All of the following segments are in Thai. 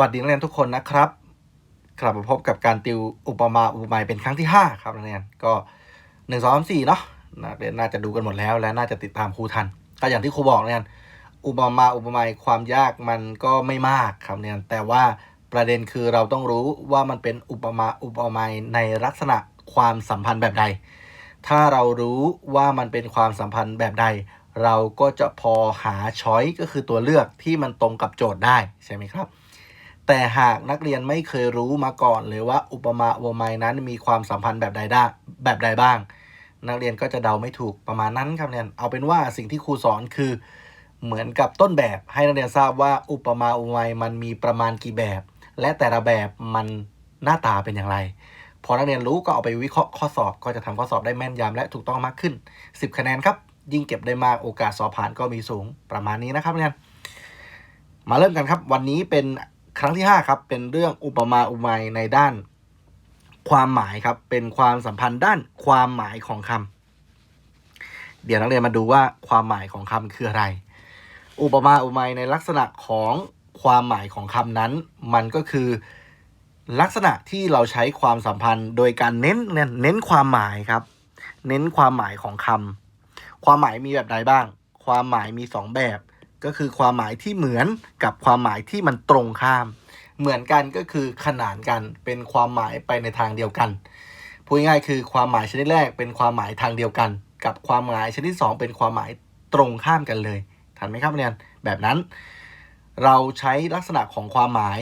วัสดีนักเรียนทุกคนนะครับ กลับมาพบกับการติวอุปมาอุปไมยเป็นครั้งที่ 5 ครับนักเรียนก็หนึ่งสองสี่เนาะนักเรียนน่าจะดูกันหมดแล้ว และน่าจะติดตามครูทัน ก็อย่างที่ครูบอกเนี่ยอุปมาอุปไมยความยากมันก็ไม่มากครับเนี่ยแต่ว่าประเด็นคือเราต้องรู้ว่ามันเป็นอุปมาอุปไมยในลักษณะความสัมพันธ์แบบใด ถ้าเรารู้ว่ามันเป็นความสัมพันธ์แบบใด เราก็จะพอหาช้อยก็คือตัวเลือกที่มันตรงกับโจทย์ได้ใช่ไหมครับ แต่หากนักเรียนไม่เคยรู้มาก่อนเลยว่าอุปมาอุปไมยนั้นมีความสัมพันธ์แบบใดได้แบบใดบ้าง นักเรียนก็จะเดาไม่ถูกประมาณนั้นครับเรียนเอาเป็นว่าสิ่งที่ครูสอนคือเหมือนกับต้นแบบให้นักเรียนทราบว่าอุปมาอุปไมยมันมีประมาณกี่แบบ และแต่ละแบบมันหน้าตาเป็นอย่างไร พอนักเรียนรู้ก็เอาไปวิเคราะห์ข้อสอบก็จะทำข้อสอบได้แม่นยำและถูกต้องมากขึ้น 10 คะแนนครับ ยิ่งเก็บได้มากโอกาสสอบผ่านก็มีสูงประมาณนี้นะครับเรียนมาเริ่มกันครับ วันนี้เป็น ครั้งที่5ครับเป็นเรื่องอุปมาอุไมยในด้าน ความหมายครับเป็นความสัมพันธ์ด้านความหมายของคำเดี๋ยวนักเรียนมาดูว่าความหมายของคำคืออะไร อุปมาอุไมยในลักษณะของความหมายของคำนั้น มันก็คือลักษณะที่เราใช้ความสัมพันธ์ โดยการเน้นเน้นเน้นความหมายครับ เน้นความหมายของคำความหมายมีแบบใดบ้าง ความหมายมีสองแบบ ก็คือความหมายที่เหมือนกับความหมายที่มันตรงข้าม เหมือนกันก็คือขนานกันเป็นความหมายไปในทางเดียวกันพูดง่ายคือความหมายชนิดแรกเป็นความหมายทางเดียวกัน กับความหมายชนิดที่สองเป็นความหมายตรงข้ามกันเลยทันไหมครับเรียนแบบนั้น เราใช้ลักษณะของความหมาย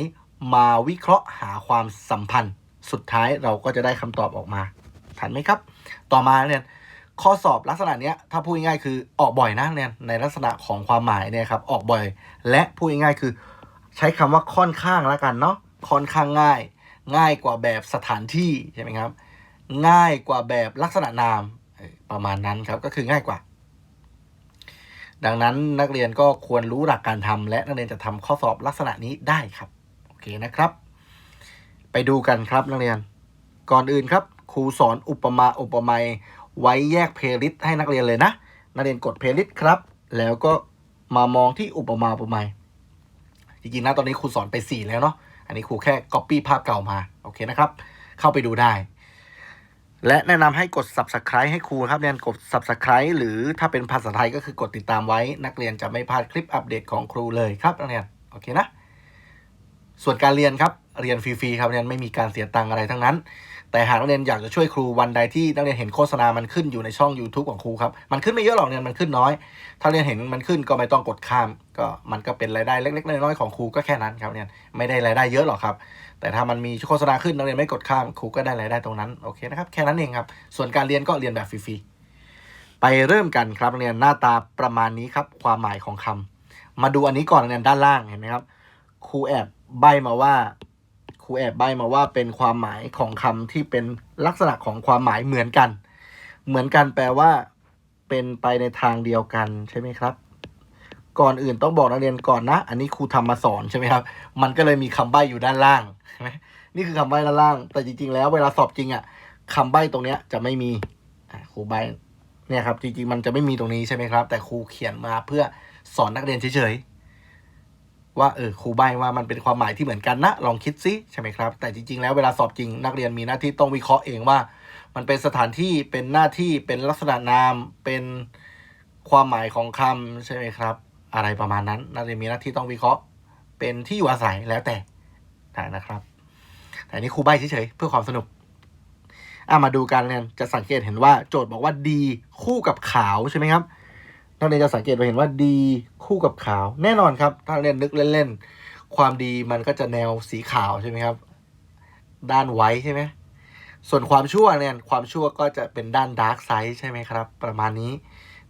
มาวิเคราะห์หาความสัมพันธ์ สุดท้ายเราก็จะได้คำตอบออกมาทันไหมครับ ต่อมาเนี่ย ข้อสอบลักษณะเนี้ยถ้าพูดง่ายๆคือออกบ่อยนะเนี่ยในลักษณะของความหมายเนี่ยครับออกบ่อย และพูดง่ายๆคือ ใช้คำว่าค่อนข้างแล้วกันเนาะค่อนข้างง่าย ง่ายกว่าแบบสถานที่ใช่ไหมครับ ง่ายกว่าแบบลักษณะนามประมาณนั้นครับก็คือง่ายกว่า ดังนั้นนักเรียนก็ควรรู้หลักการทำและนักเรียนจะทำข้อสอบลักษณะนี้ได้ครับโอเคนะครับ ไปดูกันครับนักเรียน ก่อนอื่นครับครูสอนอุปมาอุปไมย ไว้แยกเพลย์ลิสต์ให้นักเรียนเลยนะ นักเรียนกดเพลย์ลิสต์ครับ แล้วก็มามองที่อุปมาอุปไมยจริงๆนะตอนนี้ครูสอนไป 4 แล้วเนาะ อันนี้ครูแค่ Copy ภาพเก่ามา โอเคนะครับ เข้าไปดูได้ และแนะนำให้กด Subscribe ให้ครูครับเรียนกด Subscribe หรือถ้าเป็นภาษาไทยก็คือกดติดตามไว้ นักเรียนจะไม่พลาดคลิปอัปเดตของครูเลยครับนักเรียน โอเคนะ ส่วนการเรียนครับ เรียนฟรีๆครับเรียนไม่มีการเสียตังค์อะไรทั้งนั้น แต่หากนักเรียนอยากจะช่วยครูวันใดที่นักเรียนเห็นโฆษณามันขึ้นอยู่ในช่อง YouTube ของครูครับมันขึ้นไม่เยอะหรอกเนี่ยมันขึ้นน้อย ถ้าเรียนเห็นมันขึ้นก็ไม่ต้องกดข้าม ก็มันก็เป็นรายได้เล็กๆน้อยๆของครูก็แค่นั้นครับเนี่ยไม่ได้รายได้เยอะหรอกครับ แต่ถ้ามันมีโฆษณาขึ้นนักเรียนไม่กดข้ามครูก็ได้รายได้ตรงนั้นโอเคนะครับแค่นั้นเองครับส่วนการเรียนก็เรียนแบบฟรีๆไปเริ่มกันครับนักเรียนหน้าตาประมาณนี้ครับความหมายของคำมาดูอันนี้ก่อนเรียนด้านล่างเห็นไหมครับครูแอบใบมาว่า ครูแอบใบมาว่าเป็นความหมายของคำที่เป็นลักษณะของความหมายเหมือนกัน เหมือนกันแปลว่า เป็นไปในทางเดียวกันใช่ไหมครับ ก่อนอื่นต้องบอกนักเรียนก่อนนะ อันนี้ครูทำมาสอนใช่ไหมครับ มันก็เลยมีคำใบ้อยู่ด้านล่างใช่ไหมนี่คือคำใบ้ด้านล่าง แต่จริง ๆ แล้วเวลาสอบจริงอะคำใบ้ตรงเนี้ยจะไม่มีครูใบเนี่ยครับจริงๆมันจะไม่มีตรงนี้ใช่ไหมครับ แต่ครูเขียนมาเพื่อสอนนักเรียนเฉยๆ ว่าเออครูใบว่ามันเป็นความหมายที่เหมือนกันนะ ลองคิดซิใช่ไหมครับ แต่จริง ๆ แล้วเวลาสอบจริงนักเรียนมีหน้าที่ต้องวิเคราะห์เองว่า มันเป็นสถานที่เป็นหน้าที่เป็นลักษณะนามเป็นความหมายของคำใช่ไหมครับ อะไรประมาณนั้น นักเรียนมีหน้าที่ต้องวิเคราะห์ เป็นที่อยู่อาศัยแล้วแต่ได้นะครับ แต่นนี้ครูใบเฉยๆเพื่อความสนุกอะมาดูกันเนี่ยจะสังเกตเห็นว่าโจทย์บอกว่าดีคู่กับขาวใช่ไหมครับ นักเรียนจะสังเกตไปเห็นว่าดีคู่กับขาว แน่นอนครับ ถ้าเรียนนึกเล่นๆ ความดีมันก็จะแนวสีขาวใช่ไหมครับ ด้านไว้ใช่ไหมส่วนความชั่วเนี่ยความชั่วก็จะเป็นด้านดาร์กไซด์ใช่ไหมครับ ประมาณนี้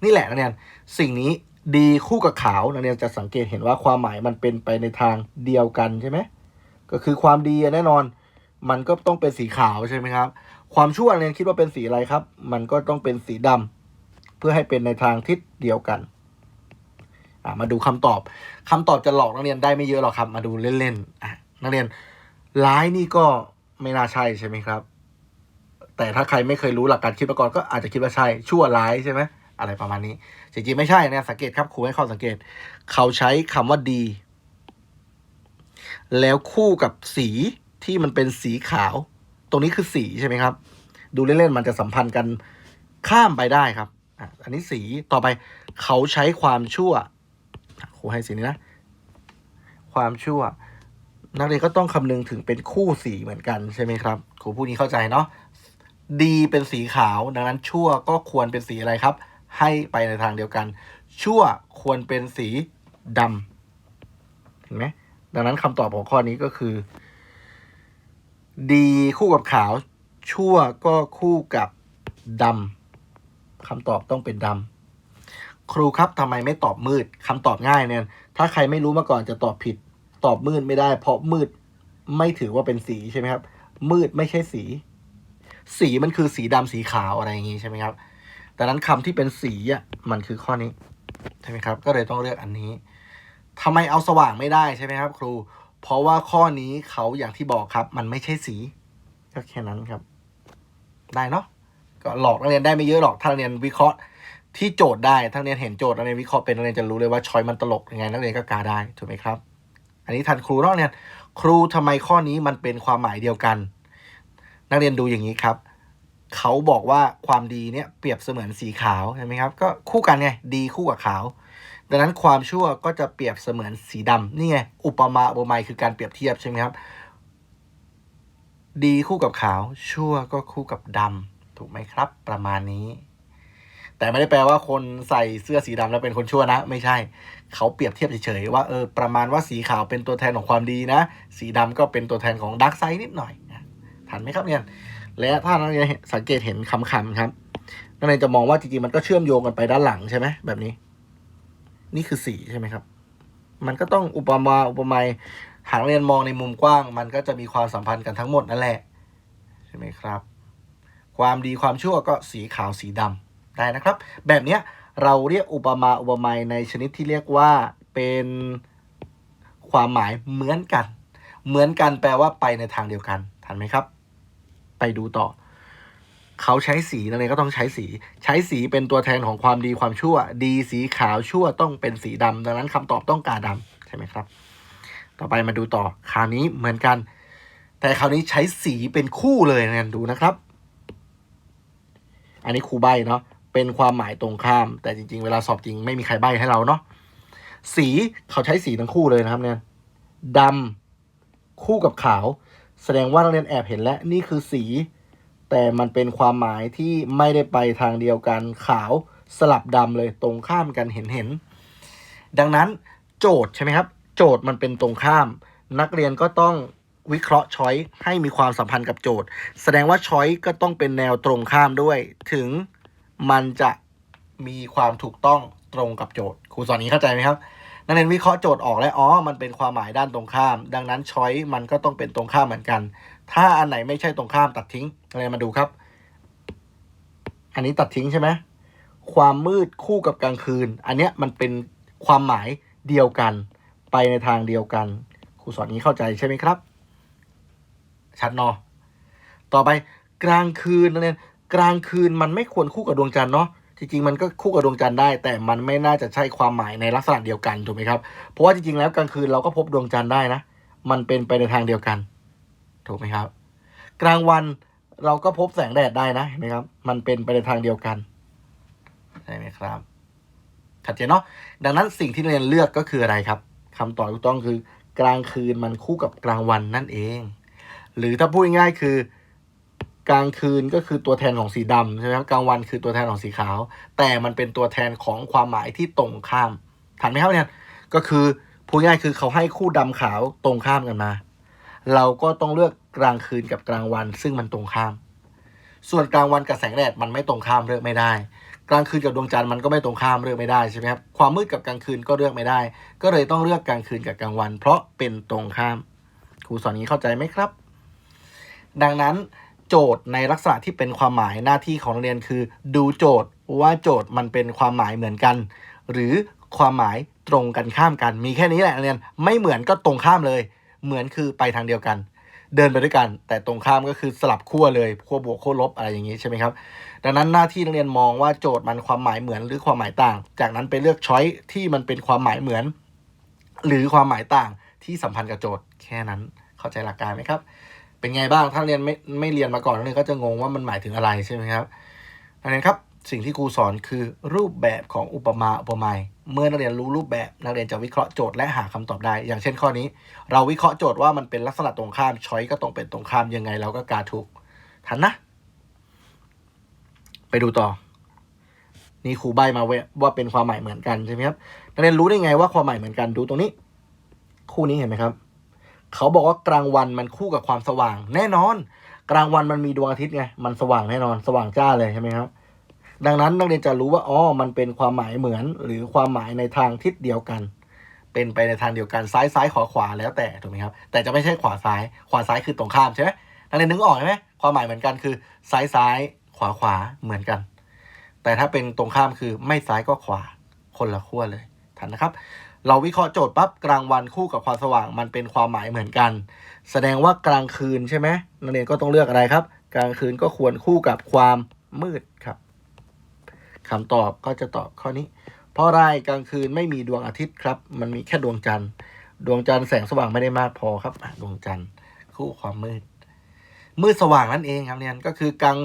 นี่แหละนักเรียนสิ่งนี้ดีคู่กับขาวนักเรียนจะสังเกตเห็นว่าความหมายมันเป็นไปในทางเดียวกันใช่ไหมก็คือความดีแน่นอน มันก็ต้องเป็นสีขาวใช่ไหมครับ ความชั่วนักเรียนคิดว่าเป็นสีอะไรครับ มันก็ต้องเป็นสีดำ เพื่อให้เป็นในทางทิศเดียวกันอะมาดูคำตอบคำตอบจะหลอกนักเรียนได้ไม่เยอะหรอกครับ มาดูเล่นๆอะนักเรียนร้ายนี่ก็ไม่น่าใช่ใช่ไหมครับ แต่ถ้าใครไม่เคยรู้หลักการคิดมาก่อนก็อาจจะคิดว่าใช่ชั่วร้ายใช่ไหมอะไรประมาณนี้จริงๆไม่ใช่นะสังเกตครับครูให้ข้อสังเกต เขาใช้คำว่าดี แล้วคู่กับสีที่มันเป็นสีขาว ตรงนี้คือสีใช่ไหมครับ ดูเล่นๆมันจะสัมพันธ์กันข้ามไปได้ครับ อันนี้สีต่อไปเขาใช้ความชั่วครูให้สีนี้นะ ความชั่ว นักเรียนก็ต้องคำนึงถึงเป็นคู่สีเหมือนกันใช่ไหมครับครูผู้นี้เข้าใจเนาะดีเป็นสีขาว ดังนั้นชั่วก็ควรเป็นสีอะไรครับ ให้ไปในทางเดียวกัน ชั่วควรเป็นสีดำเห็นไหมดังนั้นคำตอบของข้อนี้ก็คือ ดีคู่กับขาว ชั่วก็คู่กับดำ คำตอบต้องเป็นดำครูครับทำไมไม่ตอบมืดคำตอบง่ายเนี่ย ถ้าใครไม่รู้มาก่อนจะตอบผิด ตอบมืดไม่ได้ เพราะมืดไม่ถือว่าเป็นสีใช่ไหมครับ มืดไม่ใช่สี สีมันคือสีดำสีขาวอะไรอย่างงี้ใช่ไหมครับดังนั้นคำที่เป็นสีอะมันคือข้อนี้ใช่ไหมครับ ก็เลยต้องเลือกอันนี้ทำไมเอาสว่างไม่ได้ใช่ไหมครับ ครู เพราะว่าข้อนี้เขาอย่างที่บอกครับ มันไม่ใช่สี ก็แค่นั้นครับ ได้เนาะ ก็หลอกนักเรียนได้ไม่เยอะหรอกถ้านักเรียนวิเคราะห์ที่โจทย์ได้ถ้านักเรียนเห็นโจทย์นักเรียนวิเคราะห์เป็นนักเรียนจะรู้เลยว่าชอยมันตลกยังไงนักเรียนก็กาได้ถูกไหมครับ อันนี้ทันครูนาะเนี่ยครูทำไมข้อนี้มันเป็นความหมายเดียวกัน นักเรียนดูอย่างนี้ครับเขาบอกว่าความดีเนี่ยเปรียบเสมือนสีขาวใช่ไหมครับก็คู่กันไงดีคู่กับขาว ดังนั้นความชั่วก็จะเปรียบเสมือนสีดำนี่ไงอุปมาอุปไมยคือการเปรียบเทียบใช่ไหมครับ ดีคู่กับขาว ชั่วก็คู่กับดำ ถูกไหมครับ ประมาณนี้ แต่ไม่ได้แปลว่าคนใส่เสื้อสีดำแล้วเป็นคนชั่วนะ ไม่ใช่ เขาเปรียบเทียบเฉยๆว่าเออประมาณว่าสีขาวเป็นตัวแทนของความดีนะ สีดำก็เป็นตัวแทนของดักไซด์นิดหน่อยทันไหมครับเนี่ยและถ้านักเรียนสังเกตเห็นคำๆครับนักเรียนจะมองว่าจริงๆมันก็เชื่อมโยงกันไปด้านหลังใช่ไหมแบบนี้ นี่คือสีใช่ไหมครับ มันก็ต้องอุปมาอุปไมยหากเรียนมองในมุมกว้าง มันก็จะมีความสัมพันธ์กันทั้งหมดนั่นแหละ ใช่ไหมครับ ความดีความชั่วก็สีขาวสีดำได้นะครับ แบบนี้เราเรียกอุปมาอุปไมยในชนิดที่เรียกว่าเป็นความหมายเหมือนกัน เหมือนกันแปลว่าไปในทางเดียวกันทันไหมครับ ไปดูต่อ เขาใช้สีนั่นเองก็ต้องใช้สี ใช้สีเป็นตัวแทนของความดีความชั่ว ดีสีขาวชั่วต้องเป็นสีดำดังนั้นคำตอบต้องกาดำใช่ไหมครับ ต่อไปมาดูต่อ คราวนี้เหมือนกัน แต่คราวนี้ใช้สีเป็นคู่เลยนะดูนะครับ อันนี้ครูใบเนาะเป็นความหมายตรงข้าม แต่จริง ๆ เวลาสอบจริงไม่มีใครใบให้เราเนาะสีเขาใช้สีทั้งคู่เลยนะครับเนี่ยดำคู่กับขาว แสดงว่านักเรียนแอบเห็นแล้วนี่คือสี แต่มันเป็นความหมายที่ไม่ได้ไปทางเดียวกันขาวสลับดำเลยตรงข้ามกันเห็นเห็น ดังนั้นโจทย์ใช่ไหมครับ โจทย์มันเป็นตรงข้าม นักเรียนก็ต้อง วิเคราะห์ช้อยให้มีความสัมพันธ์กับโจทย์ แสดงว่าช้อยก็ต้องเป็นแนวตรงข้ามด้วย ถึงมันจะมีความถูกต้องตรงกับโจทย์ครูสอนนี้เข้าใจไหมครับ นักเรียนวิเคราะห์โจทย์ออกแล้วอ๋อมันเป็นความหมายด้านตรงข้าม ดังนั้นช้อยมันก็ต้องเป็นตรงข้ามเหมือนกัน ถ้าอันไหนไม่ใช่ตรงข้ามตัดทิ้งนักเรียนมาดูครับ อันนี้ตัดทิ้งใช่ไหมความมืดคู่กับกลางคืน อันเนี้ยมันเป็นความหมายเดียวกัน ไปในทางเดียวกันครูสอนนี้เข้าใจใช่ไหมครับ ชัดเนอะต่อไปกลางคืนนักเรียนกลางคืนมันไม่ควรคู่กับดวงจันทร์เนาะจริงๆมันก็คู่กับดวงจันทร์ได้ แต่มันไม่น่าจะใช่ความหมายในลักษณะเดียวกันถูกไหมครับเพราะว่าจริงๆแล้วกลางคืนเราก็พบดวงจันทร์ได้นะ มันเป็นไปในทางเดียวกัน ถูกไหมครับ กลางวันเราก็พบแสงแดดได้นะเห็นไหมครับ มันเป็นไปในทางเดียวกันใช่ไหมครับชัดเจนเนาะดังนั้นสิ่งที่เรียนเลือกก็คืออะไรครับคำตอบถูกต้องคือกลางคืนมันคู่กับกลางวันนั่นเอง หรือถ้าพูดง่ายๆคือกลางคืนก็คือตัวแทนของสีดำใช่ไหมครับกลางวันคือตัวแทนของสีขาว แต่มันเป็นตัวแทนของความหมายที่ตรงข้ามทันไหมครับเนี่ยก็คือพูดง่ายคือเขาให้คู่ดำขาวตรงข้ามกันมา เราก็ต้องเลือกกลางคืนกับกลางวันซึ่งมันตรงข้าม ส่วนกลางวันกับแสงแดดมันไม่ตรงข้ามเลือกไม่ได้ กลางคืนกับดวงจันทร์มันก็ไม่ตรงข้ามเลือกไม่ได้ใช่ไหมครับความมืดกับกลางคืนก็เลือกไม่ได้ ก็เลยต้องเลือกกลางคืนกับกลางวัน เพราะเป็นตรงข้ามครูสอนนี้เข้าใจไหมครับ ดังนั้นโจทย์ในลักษณะที่เป็นความหมายหน้าที่ของนักเรียนคือ ดูโจทย์ว่าโจทย์มันเป็นความหมายเหมือนกัน หรือความหมายตรงกันข้ามกัน มีแค่นี้แหละนักเรียนไม่เหมือนก็ตรงข้ามเลย เหมือนคือไปทางเดียวกัน เดินไปด้วยกัน แต่ตรงข้ามก็คือสลับขั้วเลยขั้วบวกขั้วลบอะไรอย่างนี้ใช่ไหมครับดังนั้นหน้าที่นักเรียนมองว่าโจทย์มันความหมายเหมือนหรือความหมายต่าง จากนั้นไปเลือกช้อยที่มันเป็นความหมายเหมือน หรือความหมายต่างที่สัมพันธ์กับโจทย์แค่นั้นเข้าใจหลักการไหมครับ เป็นไงบ้างถ้าเรียนไม่ไม่เรียนมาก่อนนักเรียนก็จะงงว่ามันหมายถึงอะไรใช่ไหมครับนักเรียนครับสิ่งที่ครูสอนคือรูปแบบของอุปมาอุปไมยเมื่อนักเรียนรู้รูปแบบนักเรียนจะวิเคราะห์โจทย์และหาคำตอบได้ อย่างเช่นข้อนี้ เราวิเคราะห์โจทย์ว่ามันเป็นลักษณะตรงข้ามช้อยก็ต้องเป็นตรงข้ามยังไงเราก็กาถูกทันนะ ไปดูต่อ นี่ครูใบมาเว้ว่าเป็นความหมายเหมือนกันใช่ไหมครับนักเรียนรู้ได้ไงว่าความหมายเหมือนกันดูตรงนี้ คู่นี้เห็นไหมครับ เขาบอกว่ากลางวันมันคู่กับความสว่าง แน่นอน กลางวันมันมีดวงอาทิตย์ไงมันสว่างแน่นอนสว่างจ้าเลยใช่ไหมครับ ดังนั้นนักเรียนจะรู้ว่าอ๋อมันเป็นความหมายเหมือน หรือความหมายในทางทิศเดียวกัน เป็นไปในทางเดียวกันซ้ายซ้ายขวาขวาแล้วแต่ถูกไหมครับ แต่จะไม่ใช่ขวาซ้าย ขวาซ้ายคือตรงข้ามใช่ไหมนักเรียนนึกออกใช่ไหมความหมายเหมือนกันคือซ้ายซ้ายขวาขวาเหมือนกัน แต่ถ้าเป็นตรงข้ามคือไม่ซ้ายก็ขวาคนละขั้วเลยทันนะครับ เราวิเคราะห์โจทย์ปั๊บกลางวันคู่กับความสว่างมันเป็นความหมายเหมือนกัน แสดงว่ากลางคืนใช่ไหมนักเรียนก็ต้องเลือกอะไรครับ กลางคืนก็ควรคู่กับความมืดครับคำตอบก็จะตอบข้อนี้ เพราะอะไรกลางคืนไม่มีดวงอาทิตย์ครับ มันมีแค่ดวงจันทร์ ดวงจันทร์แสงสว่างไม่ได้มากพอครับดวงจันทร์คู่ความมืด มืดสว่างนั่นเองครับเนี่ยก็คือกลาง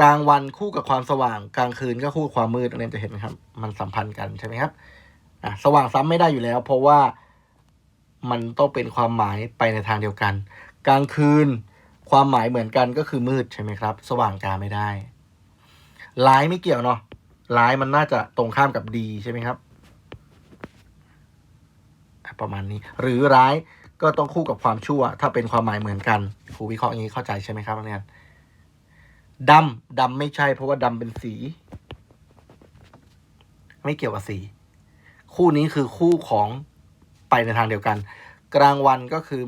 กลางวันคู่กับความสว่าง กลางคืนก็คู่ความมืดนักเรียนจะเห็นครับ มันสัมพันธ์กันใช่ไหมครับ อะสว่างซ้ำไม่ได้อยู่แล้ว เพราะว่ามันต้องเป็นความหมายไปในทางเดียวกัน กลางคืนความหมายเหมือนกันก็คือมืดใช่ไหมครับ สว่างกาไม่ได้ ร้ายไม่เกี่ยวเนาะร้ายมันน่าจะตรงข้ามกับดีใช่ไหมครับประมาณนี้ หรือร้ายก็ต้องคู่กับความชั่ว ถ้าเป็นความหมายเหมือนกันครูวิเคราะห์อย่างนี้เข้าใจใช่ไหมครับนักเรียนดำดำไม่ใช่ เพราะว่าดำเป็นสี ไม่เกี่ยวกับสี คู่นี้คือคู่ของไปในทางเดียวกัน กลางวันก็คือ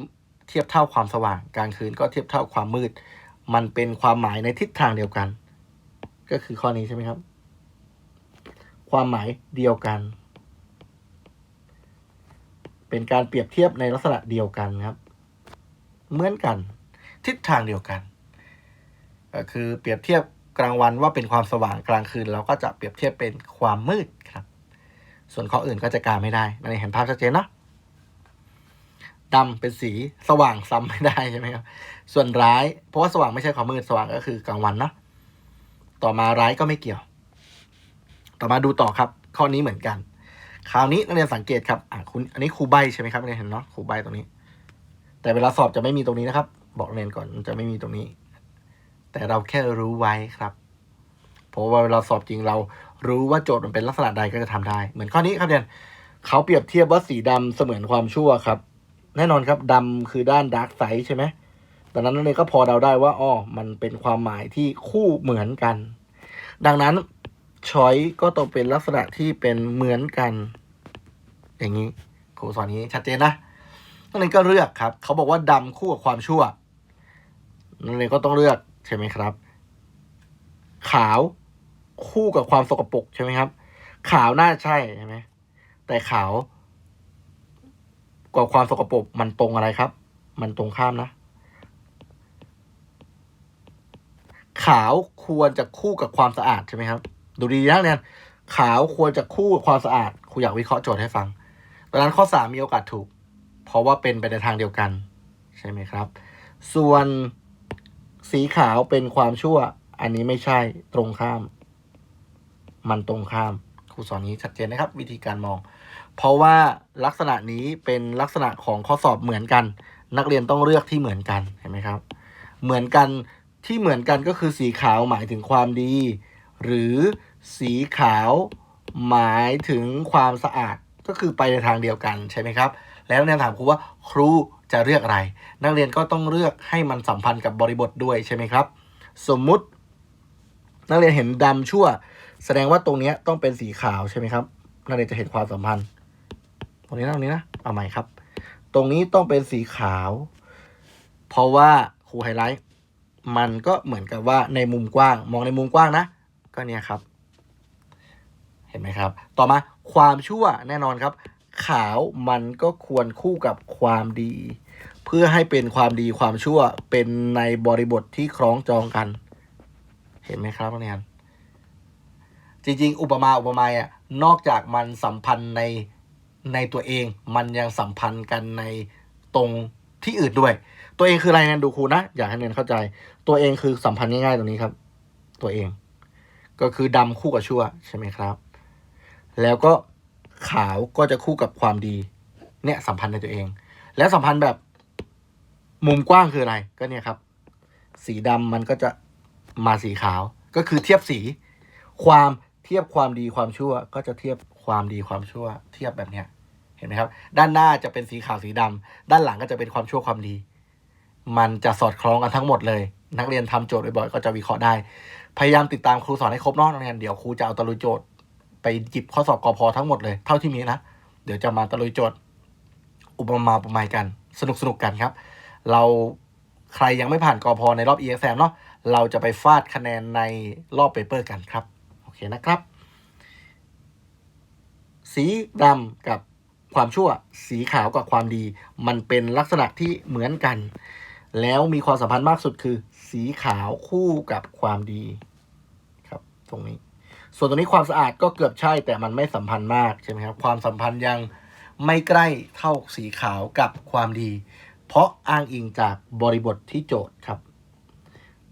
เทียบเท่าความสว่าง กลางคืนก็เทียบเท่าความมืด มันเป็นความหมายในทิศทางเดียวกัน ก็คือข้อนี้ใช่ไหมครับ ความหมายเดียวกัน เป็นการเปรียบเทียบในลักษณะเดียวกันครับ เหมือนกัน ทิศทางเดียวกันก็คือเปรียบเทียบกลางวันว่าเป็นความสว่างกลางคืน เราก็จะเปรียบเทียบเป็นความมืดครับ ส่วนข้ออื่นก็จะการไม่ได้นั่นเองเห็นภาพชัดเจนเนาะดำเป็นสีสว่างซ้ำไม่ได้ใช่ไหมครับ ส่วนร้าย เพราะว่าสว่างไม่ใช่ความมืดสว่างก็คือกลางวันเนาะต่อมาร้ายก็ไม่เกี่ยว ต่อมาดูต่อครับ ข้อนี้เหมือนกัน คราวนี้นักเรียนสังเกตครับอะคุณอันนี้ครูใบใช่ไหมครับนักเรียนเห็นเนาะครูใบตรงนี้ แต่เวลาสอบจะไม่มีตรงนี้นะครับ บอกเรียนก่อนจะไม่มีตรงนี้ แต่เราแค่รู้ไว้ครับเพราะว่าเวลาสอบจริงเรา รู้ว่าโจทย์มันเป็นลักษณะใดก็จะทำได้ เหมือนข้อนี้ครับเรียนเขาเปรียบเทียบว่าสีดำเสมือนความชั่วครับ แน่นอนครับดำคือด้านดาร์กไซด์ใช่ไหมดังนั้นนักเรียก็พอเดาได้ว่าอ๋อมันเป็นความหมายที่คู่เหมือนกัน ดังนั้นช้อยก็ต้องเป็นลักษณะที่เป็นเหมือนกัน อย่างนี้ครูสอนนี้ชัดเจนนะนักเรียก็เลือกครับ เขาบอกว่าดำคู่กับความชั่วนักเรียก็ต้องเลือกใช่ไหมครับ ขาว คู่กับความสกปรกใช่ไหมครับ ขาวน่าใช่ใช่ไหมแต่ขาวกับความสกปรกมันตรงอะไรครับ มันตรงข้ามนะ ขาวควรจะคู่กับความสะอาดใช่ไหมครับ ดูดีนะเนี่ย ขาวควรจะคู่กับความสะอาดครูอยากวิเคราะห์โจทย์ให้ฟังดังนั้นข้อสามมีโอกาสถูก เพราะว่าเป็นไปในทางเดียวกัน ใช่ไหมครับ ส่วนสีขาวเป็นความชั่ว อันนี้ไม่ใช่ตรงข้าม มันตรงข้ามครูสอนนี้ชัดเจนนะครับ วิธีการมอง เพราะว่าลักษณะนี้เป็นลักษณะของข้อสอบเหมือนกัน นักเรียนต้องเลือกที่เหมือนกันเห็นไหมครับ เหมือนกันที่เหมือนกันก็คือสีขาวหมายถึงความดี หรือสีขาวหมายถึงความสะอาดก็คือไปในทางเดียวกันใช่ไหมครับ แล้วนักเรียนถามครูว่าครูจะเลือกอะไร นักเรียนก็ต้องเลือกให้มันสัมพันธ์กับบริบทด้วยใช่ไหมครับ สมมุติ นักเรียนเห็นดำชั่ว แสดงว่าตรงนี้ต้องเป็นสีขาวใช่ไหมครับนักเรียจะเห็นความสัมพันธ์ ตรงนี้นะตรงนี้นะเอาใหม่ครับ ตรงนี้ต้องเป็นสีขาว เพราะว่าครูไฮไลท์มันก็เหมือนกับว่าในมุมกว้าง มองในมุมกว้างนะ ก็เนี่ยครับ เห็นไหมครับ ต่อมาความชั่วแน่นอนครับ ขาวมันก็ควรคู่กับความดี เพื่อให้เป็นความดีความชั่วเป็นในบริบทที่คล้องจองกัน เห็นไหมครับนักเรียน จริงๆ อุปมาอุปไมยอะนอกจากมันสัมพันธ์ในในตัวเอง มันยังสัมพันธ์กันในตรงที่อื่นด้วย ตัวเองคืออะไรนะดูครูนะ อยากให้เรียนเข้าใจ ตัวเองคือสัมพันธ์ง่ายๆตรงนี้ครับ ตัวเอง ก็คือดำคู่กับชั่วใช่ไหมครับ แล้วก็ขาวก็จะคู่กับความดี เนี่ยสัมพันธ์ในตัวเอง และสัมพันธ์แบบมุมกว้างคืออะไรก็เนี่ยครับ สีดำมันก็จะมาสีขาว ก็คือเทียบสี ความ เทียบความดีความชั่ว ก็จะเทียบความดีความชั่ว เทียบแบบเนี้ยเห็นไหมครับ ด้านหน้าจะเป็นสีขาวสีดำด้านหลังก็จะเป็นความชั่วความดี มันจะสอดคล้องกันทั้งหมดเลย นักเรียนทำโจทย์บ่อยๆก็จะวิเคราะห์ได้ พยายามติดตามครูสอนให้ครบเนอกนักเรียนเดี๋ยวครูจะเอาตะลุยโจทย์ ไปหยิบข้อสอบกอพอทั้งหมดเลยเท่าที่มีนะเดี๋ยวจะมาตะลุยโจทย์ อุปมาอุปไมยกัน สนุกสนุกกันครับ เราใครยังไม่ผ่านกอพอในรอบ EXAM เนาะเราจะไปฟาดคะแนนในรอบเปเปอร์กันครับ เคนะครับ สีดำกับความชั่ว สีขาวกับความดี มันเป็นลักษณะที่เหมือนกัน แล้วมีความสัมพันธ์มากสุดคือ สีขาวคู่กับความดีครับ ตรงนี้ ส่วนตรงนี้ความสะอาดก็เกือบใช่แต่มันไม่สัมพันธ์มากใช่ไหมครับ ความสัมพันธ์ยังไม่ใกล้เท่าสีขาวกับความดี เพราะอ้างอิงจากบริบทที่โจทย์ครับ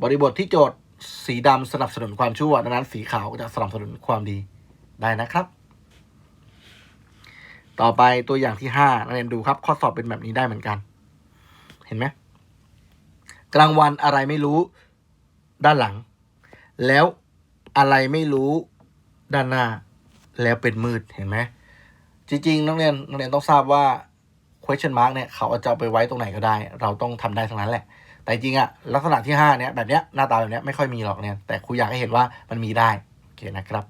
บริบทที่โจทย์ สีดำสนับสนุนความชั่วดังนั้น สีขาวก็จะสนับสนุนความดีได้นะครับ ต่อไปตัวอย่างที่ห้านักเรียนดูครับ ข้อสอบเป็นแบบนี้ได้เหมือนกัน เห็นไหมกลางวันอะไรไม่รู้ด้านหลัง แล้วอะไรไม่รู้ด้านหน้า แล้วเป็นมืดเห็นไหมจริงๆนักเรียนนักเรียนต้องทราบว่า question mark เนี่ยเขาเอาจะเอาไปไว้ตรงไหนก็ได้ เราต้องทำได้ทั้งนั้นแหละ แต่จริงอะลักษณะที่ห้าเนี่ยแบบเนี้ยหน้าตาแบบเนี้ยไม่ค่อยมีหรอกเนี่ยแต่ครูอยากให้เห็นว่ามันมีได้โอเคนะครับ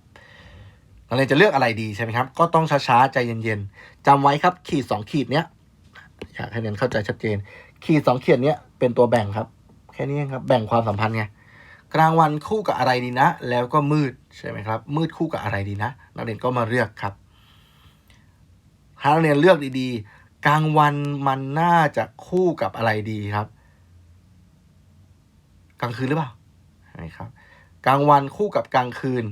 นักเรียนจะเลือกอะไรดีใช่ไหมครับ ก็ต้องช้าๆใจเย็นๆจำไว้ครับขีดสองขีดเนี้ยอยากให้เรียนเข้าใจชัดเจน ขีดสองขีดเนี้ยเป็นตัวแบ่งครับ แค่นี้เองครับแบ่งความสัมพันธ์ไงกลางวันคู่กับอะไรดีนะ แล้วก็มืดใช่ไหมครับ มืดคู่กับอะไรดีนะ นักเรียนก็มาเลือกครับถ้านักเรียนเลือกดีๆ กลางวันมันน่าจะคู่กับอะไรดีครับ กลางคืนหรือเปล่าใช่ไหมครับ กลางวันคู่กับกลางคืน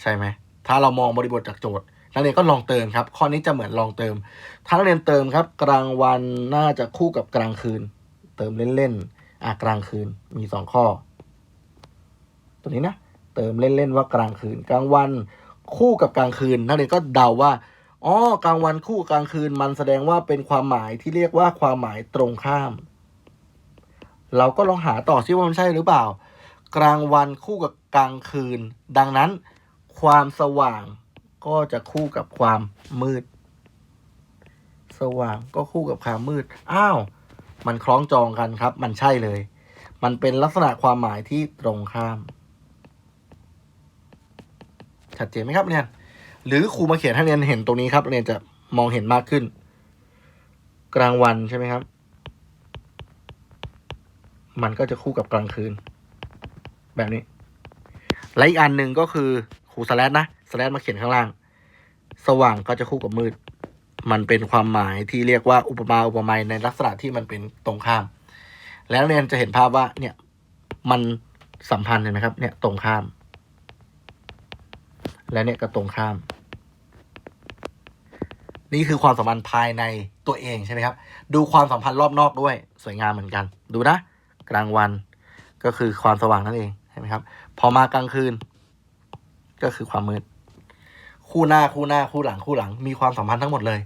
ใช่ไหม ถ้าเรามองบริบทจากโจทย์นักเรียนก็ลองเติมครับ ข้อนี้จะเหมือนลองเติม ถ้านักเรียนเติมครับ กลางวันน่าจะคู่กับกลางคืน เติมเล่นๆอะกลางคืนมีสองข้อ ตัวนี้นะ เติมเล่นๆว่ากลางคืน กลางวันคู่กับกลางคืน นักเรียนก็เดาว่าอ๋อกลางวันคู่กลางคืน มันแสดงว่าเป็นความหมายที่เรียกว่าความหมายตรงข้าม เราก็ลองหาต่อซิว่ามันใช่หรือเปล่า กลางวันคู่กับกลางคืน ดังนั้น ความสว่างก็จะคู่กับความมืด สว่างก็คู่กับความมืด อ้าว มันคล้องจองกันครับ มันใช่เลย มันเป็นลักษณะความหมายที่ตรงข้าม ชัดเจนไหมครับเรียนหรือครูมาเขียนให้เรียนเห็นตรงนี้ครับเรียนจะมองเห็นมากขึ้น กลางวันใช่ไหมครับ มันก็จะคู่กับกลางคืน แบบนี้ และอีกอันหนึ่งก็คือครูสแลดนะสแลดมาเขียนข้างล่าง สว่างก็จะคู่กับมืด มันเป็นความหมายที่เรียกว่าอุปมาอุปไมยในลักษณะที่มันเป็นตรงข้าม แล้วเรียนจะเห็นภาพว่า เนี่ยมันสัมพันธ์เห็นไหมครับ เนี่ยตรงข้าม และเนี่ยก็ตรงข้าม นี่คือความสัมพันธ์ภายในตัวเองใช่ไหมครับ ดูความสัมพันธ์รอบนอกด้วย สวยงามเหมือนกัน ดูนะ กลางวัน ก็คือความสว่างนั่นเองใช่ไหมครับ พอมากลางคืน ก็คือความมืด คู่หน้าคู่หน้าคู่หลังคู่หลัง มีความสัมพันธ์ทั้งหมดเลย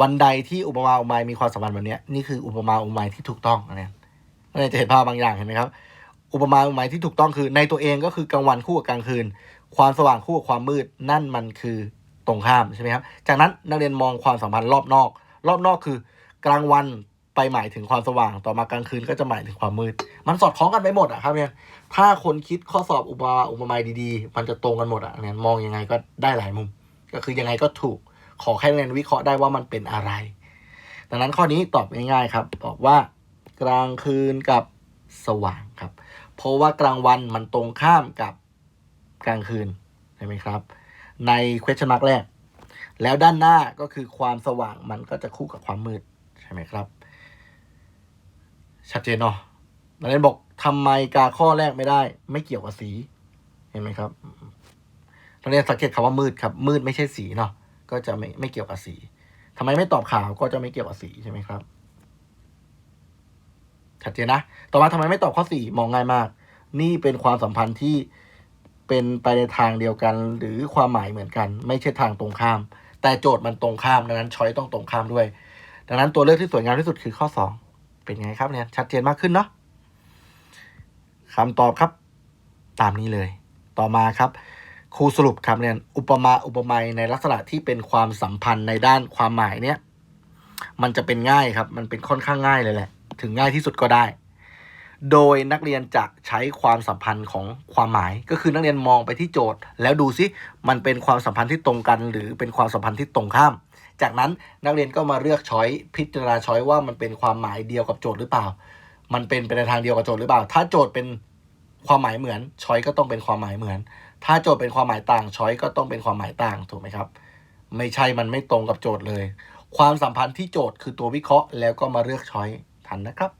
วันใดที่อุปมาอุปไมยมีความสัมพันธ์แบบนี้นี่คืออุปมาอุปไมยที่ถูกต้องนะเนี่ยเรียนจะเห็นภาพบางอย่างเห็นไหมครับ อุปมาอุปไมยที่ถูกต้องคือในตัวเองก็คือกลางวันคู่กับกลางคืน ความสว่างคู่กับความมืด นั่นมันคือตรงข้ามใช่ไหมครับ จากนั้นนักเรียนมองความสัมพันธ์รอบนอก รอบนอกคือกลางวัน ไปหมายถึงความสว่าง ต่อมากลางคืนก็จะหมายถึงความมืด มันสอดคล้องกันไปหมดอะครับเนี่ย ถ้าคนคิดข้อสอบอุปมาอุปไมยดีๆ มันจะตรงกันหมดอะเนี่ยมองยังไงก็ได้หลายมุม ก็คือยังไงก็ถูก ขอแค่เรียนวิเคราะห์ได้ว่ามันเป็นอะไร ดังนั้นข้อนี้ตอบง่ายๆครับตอบว่ากลางคืนกับสว่างครับ เพราะว่ากลางวันมันตรงข้ามกับกลางคืนใช่ไหมครับ ใน question mark แรก แล้วด้านหน้าก็คือความสว่างมันก็จะคู่กับความมืดใช่ไหมครับ ชัดเจนเนาะนักเรียนบอกทำไมกาข้อแรกไม่ได้ ไม่เกี่ยวกับสี เห็นไหมครับนักเรียนสังเกตคำว่ามืดครับ มืดไม่ใช่สีเนาะก็จะไม่ไม่เกี่ยวกับสีทำไมไม่ตอบขาวก็จะไม่เกี่ยวกับสีใช่ไหมครับชัดเจนนะต่อมาทำไมไม่ตอบข้อสี่มองง่ายมาก นี่เป็นความสัมพันธ์ที่เป็นไปในทางเดียวกัน หรือความหมายเหมือนกัน ไม่ใช่ทางตรงข้าม แต่โจทย์มันตรงข้าม ดังนั้นช้อยต้องตรงข้ามด้วย ดังนั้นตัวเลือกที่สวยงามที่สุดคือข้อสอง เป็นไงครับเนี่ยชัดเจนมากขึ้นเนาะคำตอบครับ ตามนี้เลย ต่อมาครับครูสรุปครับเนี่ยอุปมาอุปไมยในลักษณะที่เป็นความสัมพันธ์ในด้านความหมายเนี่ยมันจะเป็นง่ายครับ มันเป็นค่อนข้างง่ายเลยแหละ ถึงง่ายที่สุดก็ได้ โดยนักเรียนจะใช้ความสัมพันธ์ของความหมาย ก็คือนักเรียนมองไปที่โจทย์ แล้วดูซิมันเป็นความสัมพันธ์ที่ตรงกัน หรือเป็นความสัมพันธ์ที่ตรงข้าม จากนั้นนักเรียนก็มาเลือกช้อยพิจารณาช้อยว่ามันเป็นความหมายเดียวกับโจทย์หรือเปล่า มันเป็นไปในทางเดียวกับโจทย์หรือเปล่า ถ้าโจทย์เป็นความหมายเหมือนช้อยก็ต้องเป็นความหมายเหมือน ถ้าโจทย์เป็นความหมายต่างช้อยก็ต้องเป็นความหมายต่างถูกไหมครับ ไม่ใช่มันไม่ตรงกับโจทย์เลย ความสัมพันธ์ที่โจทย์คือตัววิเคราะห์แล้วก็มาเลือกช้อยทันนะครับ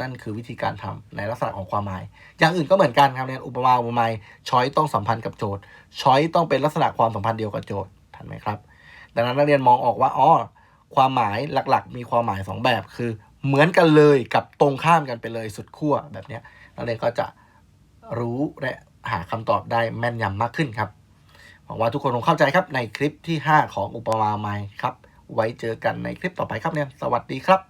นั่นคือวิธีการทำในลักษณะของความหมาย อย่างอื่นก็เหมือนกันครับเนี่ยอุปมาอุปไมยช้อยต้องสัมพันธ์กับโจทย์ช้อยต้องเป็นลักษณะความสัมพันธ์เดียวกับโจทย์ทันไหมครับ ดังนั้นนักเรียนมองออกว่าอ๋อความหมายหลักๆ มีความหมายสองแบบ คือ เหมือนกันเลยกับตรงข้ามกันไปเลยสุดขั้วแบบนี้นักเรียนก็จะรู้และหาคำตอบได้แม่นยำมากขึ้นครับหวังว่าทุกคนคงเข้าใจครับในคลิปที่ 5 ของอุปมาไม้ครับ ไว้เจอกันในคลิปต่อไปครับเนี่ยสวัสดีครับ